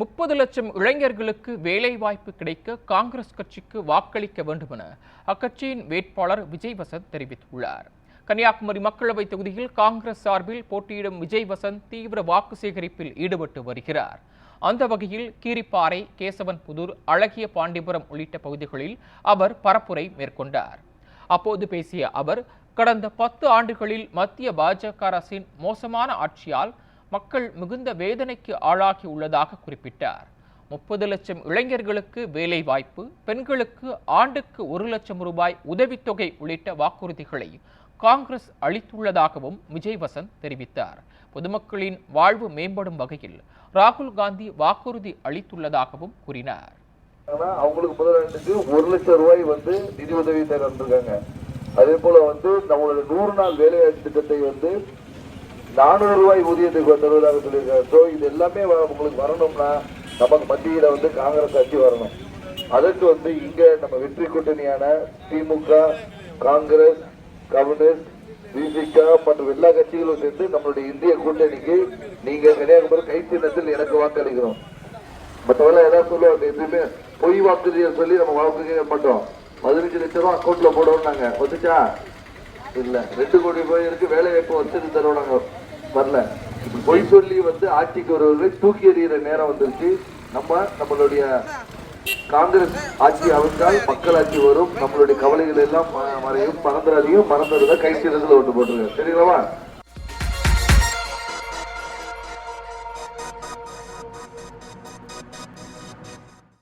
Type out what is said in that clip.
முப்பது லட்சம் இளைஞர்களுக்கு வேலைவாய்ப்பு கிடைக்க காங்கிரஸ் கட்சிக்கு வாக்களிக்க வேண்டும் என அக்கட்சியின் வேட்பாளர் விஜய் வசந்த் தெரிவித்துள்ளார். கன்னியாகுமரி மக்களவை தொகுதியில் காங்கிரஸ் சார்பில் போட்டியிடும் விஜய் வசந்த் தீவிர வாக்கு சேகரிப்பில் ஈடுபட்டு வருகிறார். அந்த வகையில் கீரிப்பாறை கேசவன் புதூர் அழகிய பாண்டிபுரம் உள்ளிட்ட பகுதிகளில் அவர் பரப்புரை மேற்கொண்டார். அப்போது பேசிய அவர் கடந்த பத்து ஆண்டுகளில் மத்திய பாஜக அரசின் மோசமான ஆட்சியால் மக்கள் மிகுந்த வேதனைக்கு ஆளாகி உள்ளதாக குறிப்பிட்டார். முப்பது லட்சம் இளைஞர்களுக்கு வேலை வாய்ப்பு பெண்களுக்கு ஆண்டுக்கு ஒரு லட்சம் ரூபாய் உதவித்தொகை உள்ளிட்ட வாக்குறுதிகளை காங்கிரஸ் அளித்துள்ளதாகவும் விஜய் வசந்த் தெரிவித்தார். பொதுமக்களின் வாழ்வு மேம்படும் வகையில் ராகுல் காந்தி வாக்குறுதி அளித்துள்ளதாகவும் கூறினார். ஆனா அவங்களுக்கு முதலாண்டுக்கு ஒரு லட்சம் ரூபாய் வந்து நிதி உதவி தந்திருக்காங்க அதே போல வந்து நம்மளோட நூறு நாள் வேலைவாய்ப்பு திட்டத்தை வந்து நானூறு ரூபாய் ஊதியத்துக்கு தருவதாக சொல்லியிருக்காங்க. ஸோ இது எல்லாமே உங்களுக்கு வரணும்னா நமக்கு மத்தியில் வந்து காங்கிரஸ் ஆட்சி வரணும். அதற்கு வந்து இங்கே நம்ம வெற்றி கூட்டணியான திமுக காங்கிரஸ் கம்யூனிஸ்ட் பிசிக மற்றும் எல்லா கட்சிகளும் சேர்ந்து நம்மளுடைய இந்திய கூட்டணிக்கு நீங்க கன்னியாகுமரி கைத்தினத்தில் எனக்கு வாக்களிக்கிறோம் மற்றவங்க ஏதாவது சொல்லுவாங்க எதுவுமே. பொய் வாக்குறுதியை சொல்லி நம்ம வாக்குறுதியை மாட்டோம் பதினஞ்சு லட்சம் ரூபா அக்கௌண்ட்ல நாங்கள் வந்துச்சா? இல்ல. ரெண்டு கோடி ரூபாய்க்கு வேலை வாய்ப்பு வச்சுட்டு தருவாங்க வரல. இப்படி பொய் சொல்லி வந்து ஆட்சிக்கு வருவதை தூக்கி எறிகிற நேரம் வந்துருச்சு. நம்ம நம்மளுடைய காங்கிரஸ் ஆட்சி அமைந்தால் மக்கள் ஆட்சி வரும். நம்மளுடைய கவலைகள் எல்லாம் மறையும் மறந்துடாதையும் மறந்துடுறத கை சீரத்தில் ஒன்று போட்டுருங்க சரிங்களா